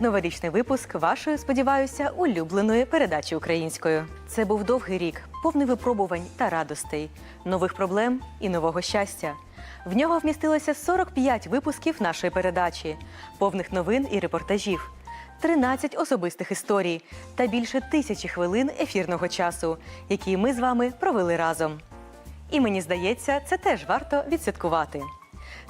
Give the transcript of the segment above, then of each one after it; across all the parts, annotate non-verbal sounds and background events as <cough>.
Новорічний випуск вашої, сподіваюся, улюбленої передачі українською. Це був довгий рік, повний випробувань та радостей, нових проблем і нового щастя. В нього вмістилося 45 випусків нашої передачі, повних новин і репортажів, 13 особистих історій та більше тисячі хвилин ефірного часу, які ми з вами провели разом. І мені здається, це теж варто відсвяткувати.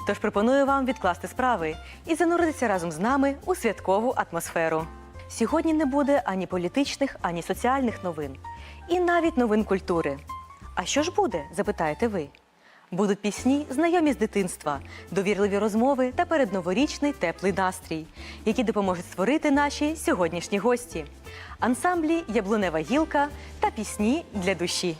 Тож пропоную вам відкласти справи і зануритися разом з нами у святкову атмосферу. Сьогодні не буде ані політичних, ані соціальних новин, і навіть новин культури. А що ж буде? запитаєте ви. Будуть пісні, знайомі з дитинства, довірливі розмови та передноворічний теплий настрій, які допоможуть створити наші сьогоднішні гості. Ансамблі Яблунева гілка та пісні для душі.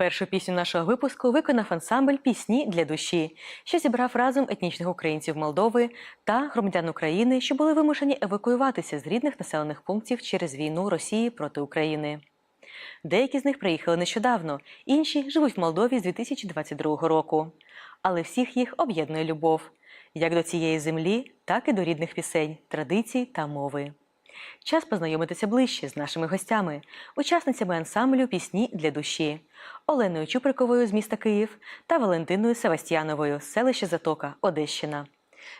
Першу пісню нашого випуску виконав ансамбль Пісні для душі, що зібрав разом етнічних українців Молдови та громадян України, що були вимушені евакуюватися з рідних населених пунктів через війну Росії проти України. Деякі з них приїхали нещодавно, інші живуть в Молдові з 2022 року. Але всіх їх об'єднує любов як до цієї землі, так і до рідних пісень, традицій та мови. Час познайомитися ближче з нашими гостями, учасницями ансамблю Пісні для душі Оленою Чуприковою з міста Київ та Валентиною Севастьяновою з селища Затока, Одещина.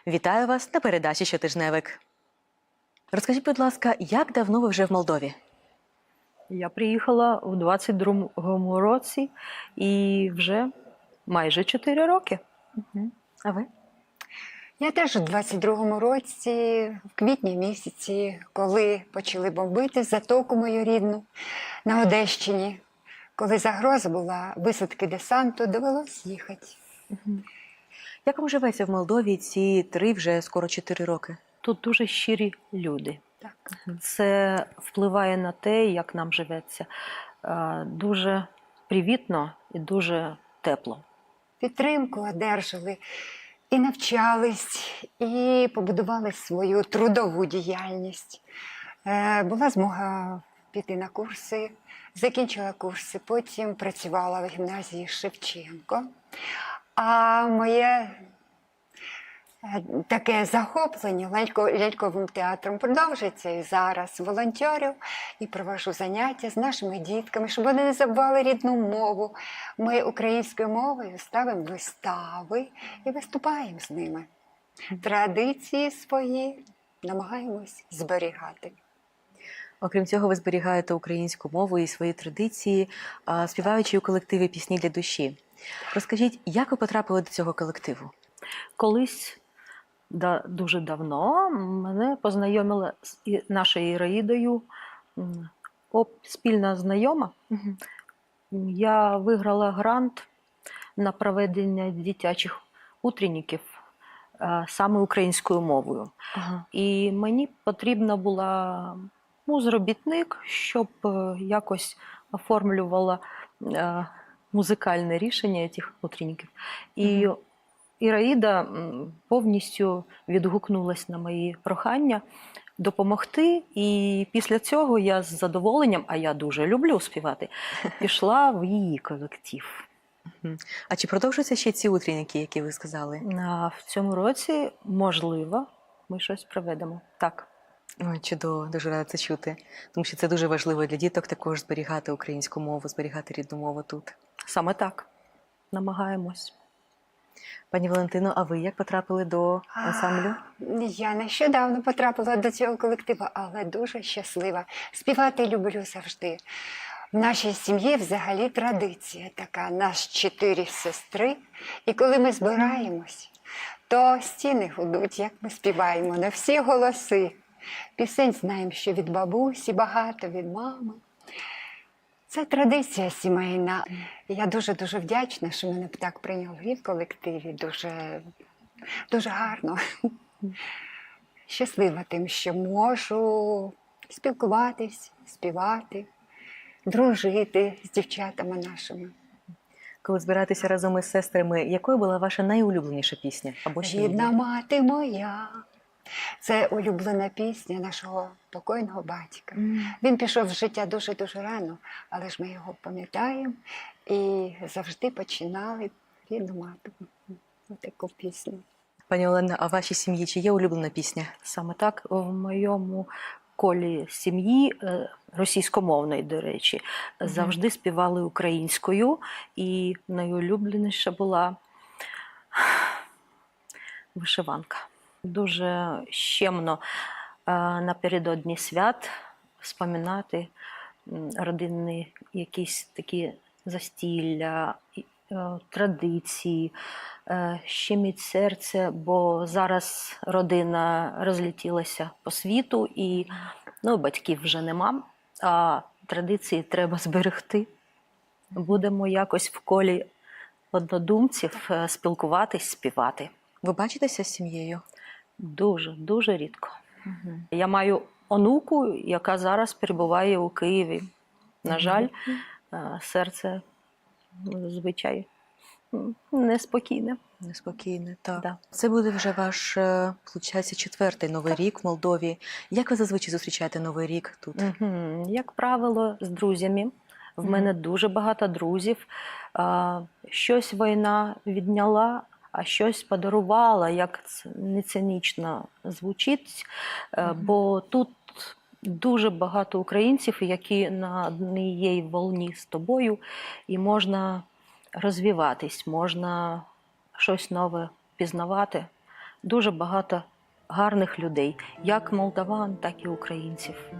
Вітаю вас на передачі Щотижневик. Розкажіть, будь ласка, як давно ви вже в Молдові? Я приїхала в 22-му році і вже майже 4 роки. А ви? Я теж у 22-му році, в квітні місяці, коли почали бомбити затоку мою рідну на Одещині, коли загроза була висадки десанту, довелось їхати. Як вам живеться в Молдові ці три вже скоро чотири роки? Тут дуже щирі люди. Так. Це впливає на те, як нам живеться. Дуже привітно і дуже тепло. Підтримку одержали і навчались, і побудували свою трудову діяльність. Е, Була змога піти на курси, закінчила курси, потім працювала в гімназії Шевченко. А моє таке захоплення лялько, ляльковим театром продовжується і зараз. Волонтерю і провожу заняття з нашими дітками, щоб вони не забували рідну мову. Ми українською мовою ставимо вистави і виступаємо з ними. Традиції свої намагаємось зберігати. Окрім цього, ви зберігаєте українську мову і свої традиції, співаючи у колективі пісні для душі. Розкажіть, як ви потрапили до цього колективу? Колись да, дуже давно мене познайомила з нашою Іраїдою спільна знайома. Я виграла грант на проведення дитячих утренників е, саме українською мовою. Ага. І мені потрібна була ну, зробітник, щоб е, якось оформлювала е, музикальне рішення цих утренників. І Мгм. Іраїда повністю відгукнулась на мої прохання допомогти. І після цього я з задоволенням, а я дуже люблю співати, <laughs> пішла в її колектив. А чи продовжуються ще ці утренники, які ви сказали? А в цьому році, можливо, ми щось проведемо. Так. Ой, чудово, дуже рада це чути. Тому що це дуже важливо для діток також зберігати українську мову, зберігати рідну мову тут. Саме так. Намагаємось. Пані Валентино, а ви як потрапили до ансамблю? Я нещодавно потрапила до цього колективу, але дуже щаслива. Співати люблю завжди. В нашій сім'ї взагалі традиція така. Нас чотири сестри. І коли ми збираємось, то стіни гудуть, як ми співаємо на всі голоси. Пісень знаємо, що від бабусі багато, від мами. Це традиція сімейна. Я дуже дуже вдячна, що мене б так прийняли в колективі. Дуже, дуже гарно. Щаслива тим, що можу спілкуватись, співати, дружити з дівчатами нашими. Коли збираєтеся разом із сестрами, якою була ваша найулюбленіша пісня? Або ще Рідна мати моя. Це улюблена пісня нашого покойного батька. М. Він пішов з життя дуже-дуже рано, але ж ми його пам'ятаємо і завжди починали рідну мати. Таку пісню. Пані Олена, а в вашій сім'ї чи є улюблена пісня? Саме так в моєму колі сім'ї е, російськомовної, до речі, завжди співали українською, і найулюбленіша була вишиванка. Дуже щемно е, напередодні свят споминати м, родинні якісь такі застілля, е, традиції. Е, щемить серце, бо зараз родина розлетілася по світу, і ну, батьків вже нема, а традиції треба зберегти. Будемо якось в колі однодумців спілкуватись, співати. Ви бачитеся з сім'єю? Дуже, дуже рідко. Угу. Я маю онуку, яка зараз перебуває у Києві. На жаль, е, серце ну, звичай неспокійне. Неспокійне, так. Да. Це буде вже ваш, е, виходить, четвертий новий рік в Молдові. Як ви зазвичай зустрічаєте новий рік тут? Мгм. Як правило, з друзями. В Мгм. мене дуже багато друзів. Щось війна відняла, а щось подарувала, як це не цинічно звучить. Е. Бо тут дуже багато українців, які на одній волні з тобою, і можна розвиватись, можна щось нове пізнавати. Дуже багато гарних людей, як молдаван, так і українців.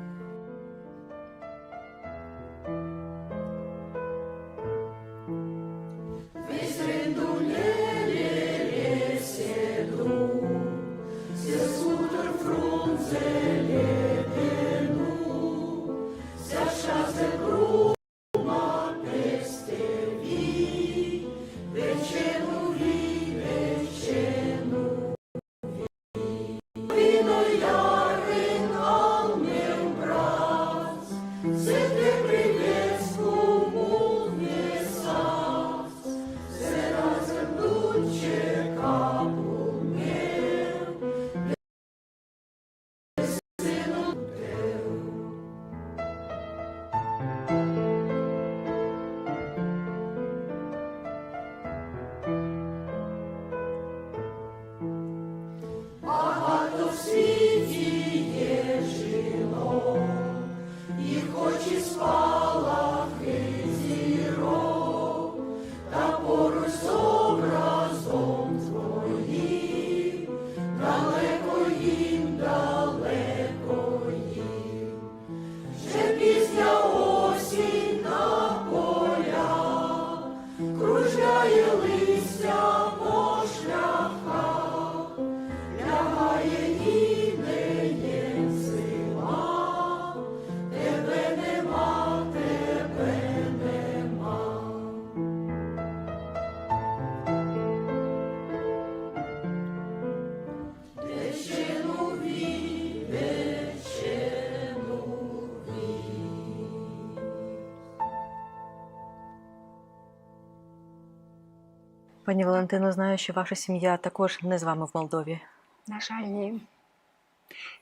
Пані Валентино, знаю, що ваша сім'я також не з вами в Молдові. На жаль, ні.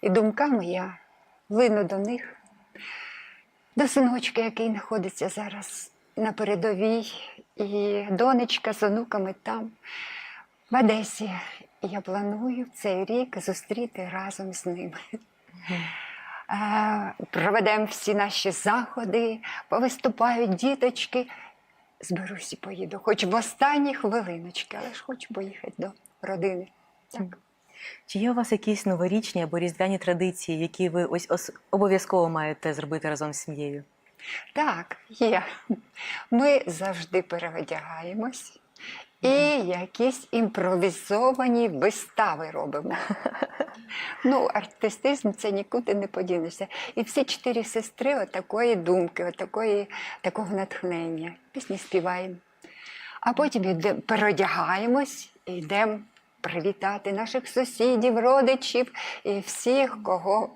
І думками я лину до них, до синочка, який знаходиться зараз на передовій, і донечка з онуками там, в Одесі. І я планую цей рік зустріти разом з ними. Е, Проведемо всі наші заходи, повиступають діточки. Зберусь і поїду, хоч в останні хвилиночки, але ж хочу поїхати до родини. Так. Чи є у вас якісь новорічні або різдвяні традиції, які ви ось ос- обов'язково маєте зробити разом з сім'єю? Так, є. Ми завжди переодягаємось і якісь імпровізовані вистави робимо. <laughs> Ну, артистизм це нікуди не подінешся. І всі чотири сестри отакої думки, отакої, такого натхнення. Пісні співаємо. А потім переодягаємось і йдемо привітати наших сусідів, родичів і всіх, кого,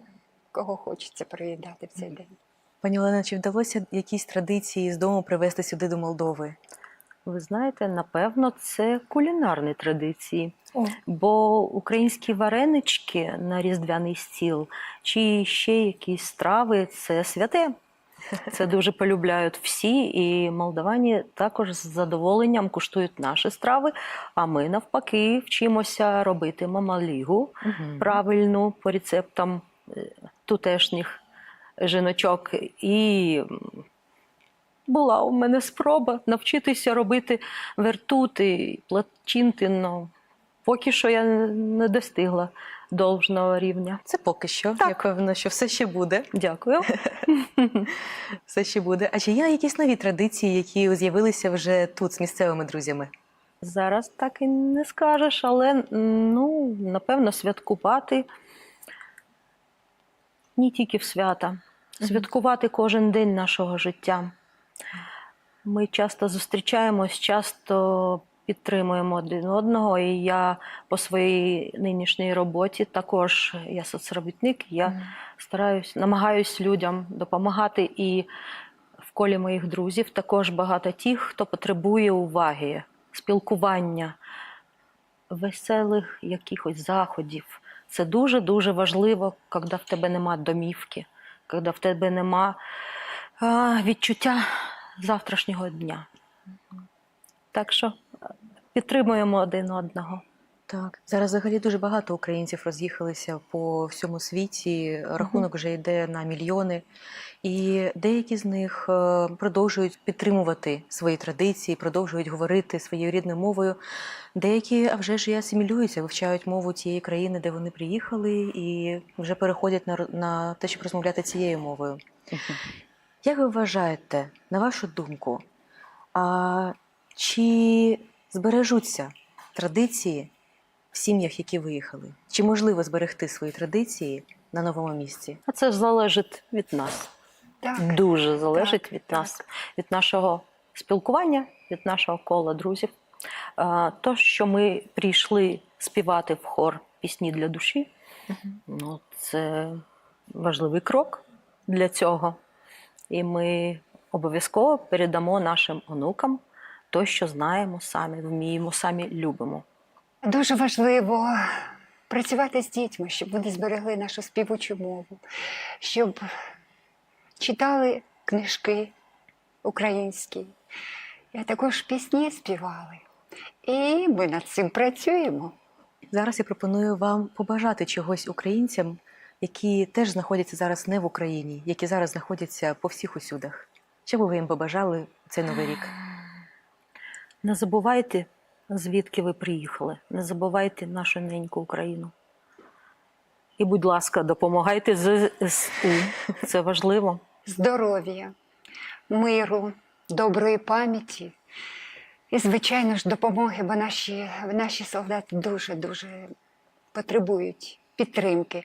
кого хочеться привітати в цей день. Пані Олена, чи вдалося якісь традиції з дому привезти сюди до Молдови? Ви знаєте, напевно, це кулінарні традиції. О. Бо українські варенички на різдвяний стіл чи ще якісь страви це святе. Це дуже полюбляють всі, і молдавані також з задоволенням куштують наші страви. А ми навпаки вчимося робити мамалігу правильну по рецептам е, тутешніх жіночок. І була у мене спроба навчитися робити вертути, плачинти. Ну, поки що я не достигла должного рівня. Це поки що. Так. Я певна, що все ще буде. Дякую. <laughs> Все ще буде. А чи є якісь нові традиції, які з'явилися вже тут з місцевими друзями? Зараз так і не скажеш, але ну, напевно, святкувати не тільки в свята, святкувати кожен день нашого життя. Ми часто зустрічаємось, часто підтримуємо один одного. І я по своїй нинішній роботі також я соцробітник, я стараюсь, намагаюсь людям допомагати. І в колі моїх друзів також багато тих, хто потребує уваги, спілкування, веселих якихось заходів. Це дуже-дуже важливо, коли в тебе нема домівки, коли в тебе нема а, відчуття завтрашнього дня. Так що підтримуємо один одного. Так, зараз взагалі дуже багато українців роз'їхалися по всьому світі. Рахунок вже йде на мільйони, і деякі з них е, продовжують підтримувати свої традиції, продовжують говорити своєю рідною мовою. Деякі, а вже ж і асимілюються, вивчають мову тієї країни, де вони приїхали, і вже переходять на, на те, щоб розмовляти цією мовою. Як ви вважаєте, на вашу думку, а чи збережуться традиції в сім'ях, які виїхали? Чи можливо зберегти свої традиції на новому місці? А це залежить від нас. Так. Дуже залежить так, від так. нас, від нашого спілкування, від нашого кола друзів. То, що ми прийшли співати в хор пісні для душі, ну, це важливий крок для цього. І ми обов'язково передамо нашим онукам те, що знаємо самі, вміємо, самі любимо. Дуже важливо працювати з дітьми, щоб вони зберегли нашу співучу мову, щоб читали книжки українські, а також пісні співали. І ми над цим працюємо. Зараз я пропоную вам побажати чогось українцям, які теж знаходяться зараз не в Україні, які зараз знаходяться по всіх усюдах. Що би ви їм побажали цей новий рік? <sighs> Не забувайте, звідки ви приїхали. Не забувайте нашу неньку Україну. І, будь ласка, допомагайте ЗСУ. Це важливо. <laughs> здоров'я, миру, доброї пам'яті і, звичайно ж, допомоги, бо наші, наші солдати дуже-дуже потребують підтримки.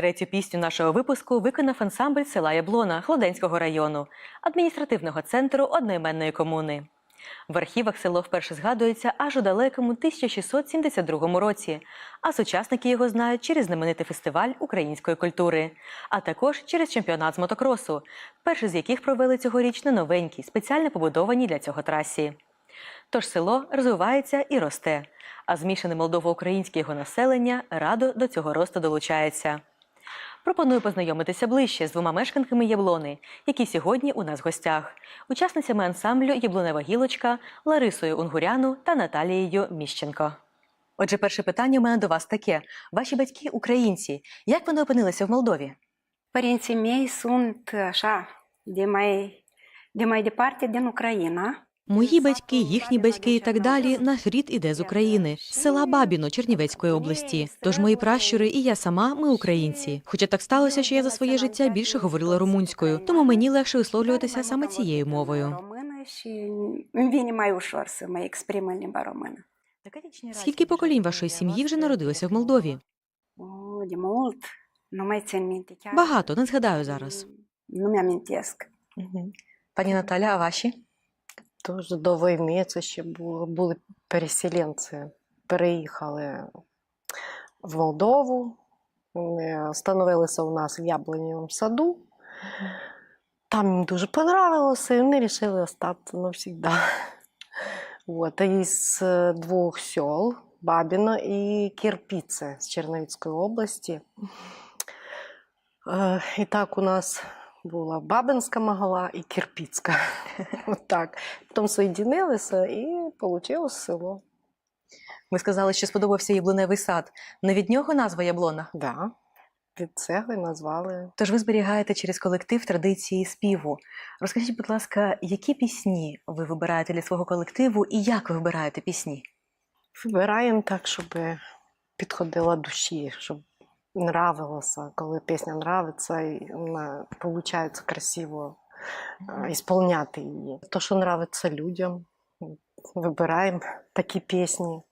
Третю пісню нашого випуску виконав ансамбль села Яблона Хлоденського району, адміністративного центру одноіменної комуни. В архівах село вперше згадується аж у далекому 1672 році, а сучасники його знають через знаменитий фестиваль української культури, а також через чемпіонат з мотокросу, перший з яких провели цьогоріч на новенькій, спеціально побудованій для цього трасі. Тож село розвивається і росте, а змішане молдово-українське його населення радо до цього росту долучається. Пропоную познайомитися ближче з двома мешканками Яблони, які сьогодні у нас в гостях, учасницями ансамблю Яблунева гілочка Ларисою Унгуряну та Наталією Міщенко. Отже, перше питання у мене до вас таке: ваші батьки українці. Як вони опинилися в Молдові? Părinții mei sunt așa, de mai, de mai departe. Мої батьки, їхні батьки і так далі. Наш рід іде з України, з села Бабіно Чернівецької області. Тож мої пращури і я сама ми українці. Хоча так сталося, що я за своє життя більше говорила румунською, тому мені легше висловлюватися саме цією мовою. Să mă exprim în limba română. Скільки поколінь вашої сім'ї вже народилося в Молдові? Багато, не згадаю зараз. Mi-amintesc. Пані Наталя, а ваші? Дуже до війни це ще були, були переселенці. Переїхали в Молдову, вони остановилися у нас в Яблунівому саду. Там їм дуже понравилося, і вони вирішили остатися навсегда. Вот. Із е, двох сел Бабіно і Кірпіце з Черновіцької області. І так у нас була Бабинська Магала і Кірпіцька. <laughs> От так. Потім соєдинилися і вийшло село. Ви сказали, що сподобався яблуневий сад. Не від нього назва Яблона. Да. Від цегли назвали. Тож ви зберігаєте через колектив традиції співу. Розкажіть, будь ласка, які пісні ви вибираєте для свого колективу і як ви вибираєте пісні? Вибираємо так, щоб підходила душі, щоб нравилося. Коли пісня нравиться, і вона виходить красиво ісполняти її. То, що нравиться людям, вибираємо такі пісні.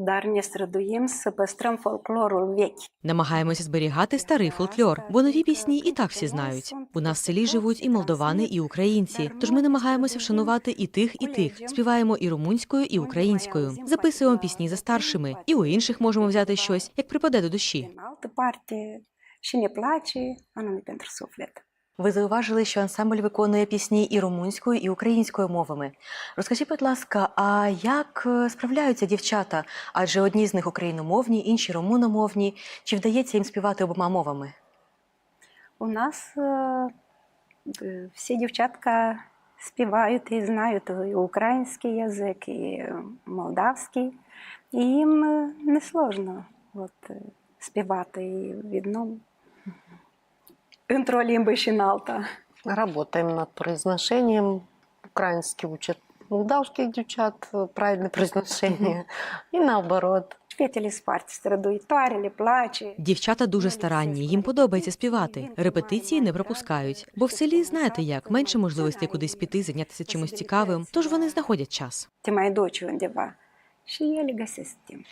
Dar ne străduim să păstrăm folclorul. Намагаємося зберігати старий фольклор, бо нові пісні і так всі знають. У нас в селі живуть і молдовани, і українці. Тож ми намагаємося вшанувати і тих, і тих. Співаємо і румунською, і українською. Записуємо пісні за старшими, і у інших можемо взяти щось, як припаде до душі. Parte și ne place, anume pentru suflet. Ви зауважили, що ансамбль виконує пісні і румунською, і українською мовами. Розкажіть, будь ласка, а як е, справляються дівчата? Адже одні з них україномовні, інші румуномовні. Чи вдається їм співати обома мовами? У нас е, е, всі дівчатка співають і знають і український язик, і молдавський. І їм е, не сложно от, співати і в одному. Alta. Работаем над произношением. Украинский учат молдавских девчат э, правильное произношение. И наоборот. Дівчата дуже старанні, їм подобається співати. Репетиції не пропускають, бо в селі знаєте як менше можливостей кудись піти, зайнятися чимось цікавим. Тож вони знаходять час. Mai duci undeva. Și ele găsesc timp.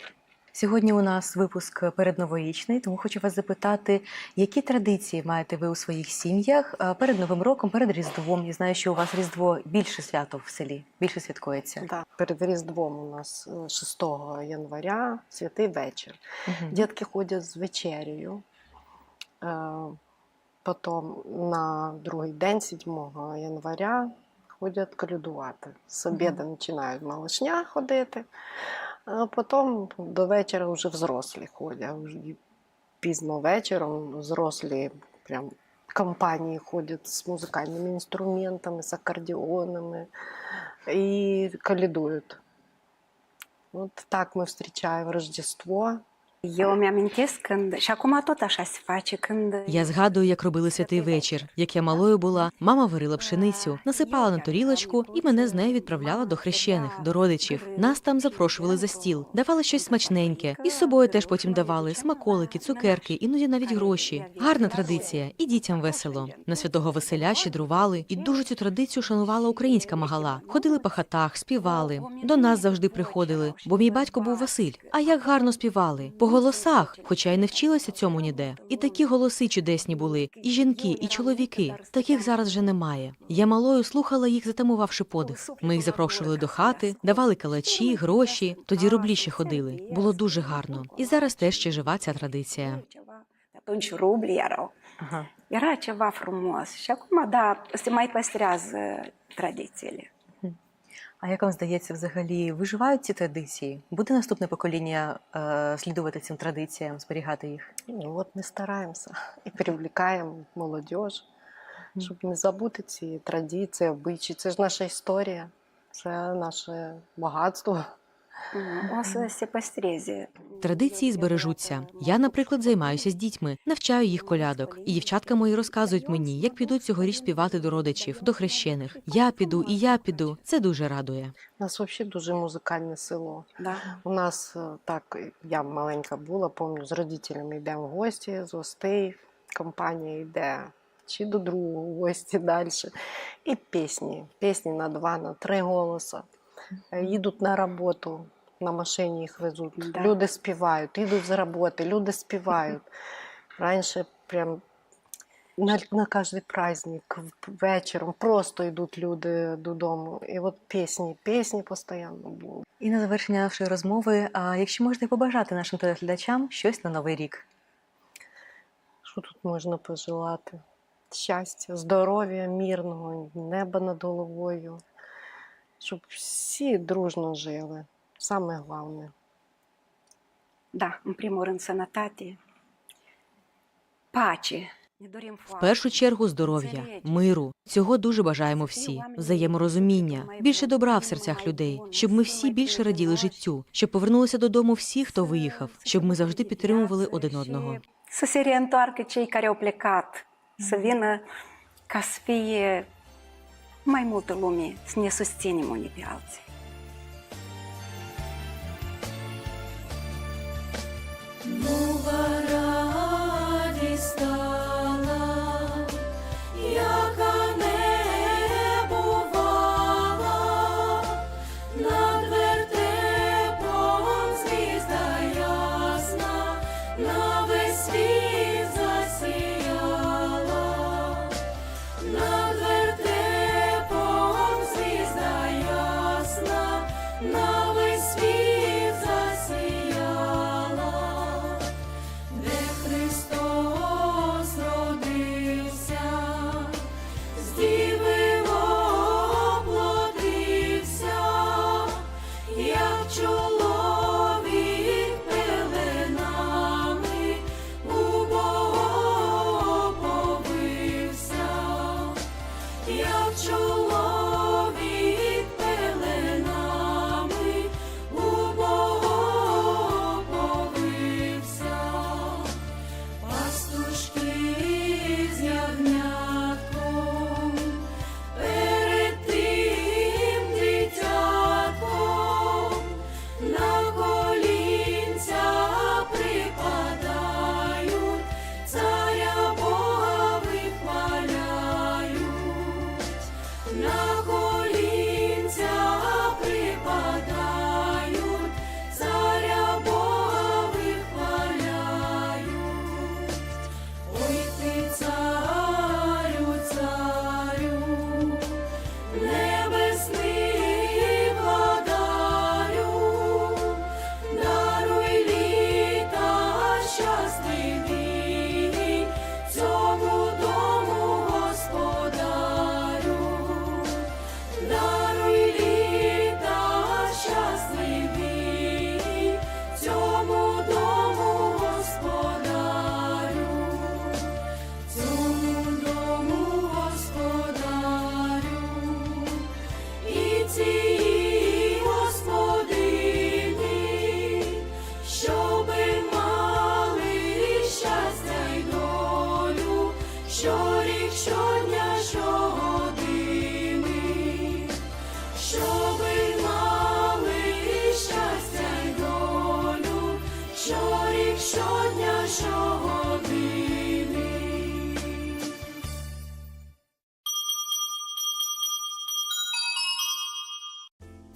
Сьогодні у нас випуск передноворічний, тому хочу вас запитати, які традиції маєте ви у своїх сім'ях е, перед Новим роком, перед Різдвом? Я знаю, що у вас Різдво більше свято в селі, більше святкується. Да. Перед Різдвом у нас э, 6 января святий вечір. Мгм. Дітки ходять з вечерею. Е, Потім на другий день, 7 января, ходять колядувати. З обіду починають малышня ходити, а потім до вечора вже взрослі ходять. Пізно вечором взрослі прям компанії ходять з музикальними інструментами, з акордіонами і калідують. От так ми зустрічаємо Рождество. Eu mi-amintesc când, și acum tot așa se face, când Я згадую, як робили святий вечір. Як я малою була, мама варила пшеницю, насипала на тарілочку і мене з нею відправляла до хрещених, до родичів. Нас там запрошували за стіл, давали щось смачненьке, і з собою теж потім давали смаколики, цукерки, іноді навіть гроші. Гарна традиція, і дітям весело. На святого Василя щедрували, і дуже цю традицію шанувала українська магала. Ходили по хатах, співали. До нас завжди приходили, бо мій батько був Василь. А як гарно співали по голосах, хоча й не вчилася цьому ніде. І такі голоси чудесні були, і жінки, і чоловіки. Таких зараз вже немає. Я малою слухала їх, затамувавши подих. Ми їх запрошували до хати, давали калачі, гроші. Тоді рублі ще ходили. Було дуже гарно. І зараз теж ще жива ця традиція. Ага. Era ceva frumos. Și acum, da, se mai păstrează tradițiile. А як вам здається, взагалі виживають ці традиції? Буде наступне покоління е, слідувати цим традиціям, зберігати їх? Ну, от ми стараємося <laughs> і привлікаємо молодь, щоб не забути ці традиції, обичаї. Це ж наша історія, це наше багатство. Традиції збережуться. Я, наприклад, займаюся з дітьми, навчаю їх колядок. І дівчатка мої розказують мені, як підуть цьогоріч співати до родичів, до хрещених. Я піду, і я піду. Це дуже радує. У нас взагалі дуже музикальне село. Da. У нас е, так, я маленька була, пам'ятаю, з родителями йдемо в гості, з гостей, компанія йде чи до другого гості далі. І пісні. Пісні на два, на три голоса. Е, Їдуть на роботу, на машині їх везуть. Да. Люди співають, їдуть з роботи, люди співають. <laughs> Раніше прям на, на кожен праздник вечором просто йдуть люди додому. І от пісні, пісні постійно були. І на завершення нашої розмови, а якщо можете побажати нашим телеглядачам щось на новий рік. Що тут можна пожелати? Щастя, здоров'я, мирного, неба над головою, щоб всі дружно жили. Саме головне. Sănătate, pace. Ne dorim В першу чергу здоров'я, миру. Цього дуже бажаємо всі. Взаєморозуміння, більше добра в серцях людей, щоб ми всі більше раділи життю, щоб повернулися додому всі, хто виїхав, щоб ми завжди підтримували один одного. Să se reîntoarcă cei care mai multă lume să ne susținem unii pe alții. Nu vă radista.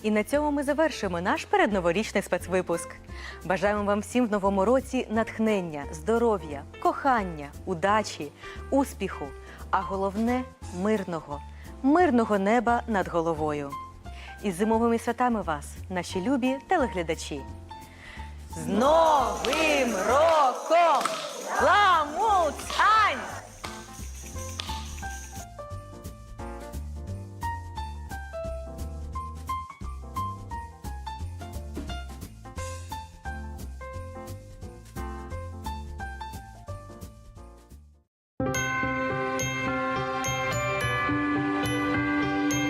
І на цьому ми завершуємо наш передноворічний спецвипуск. Бажаємо вам всім в новому році натхнення, здоров'я, кохання, удачі, успіху, а головне мирного, мирного неба над головою. Із зимовими святами вас, наші любі телеглядачі. З Новим роком! Ламуця!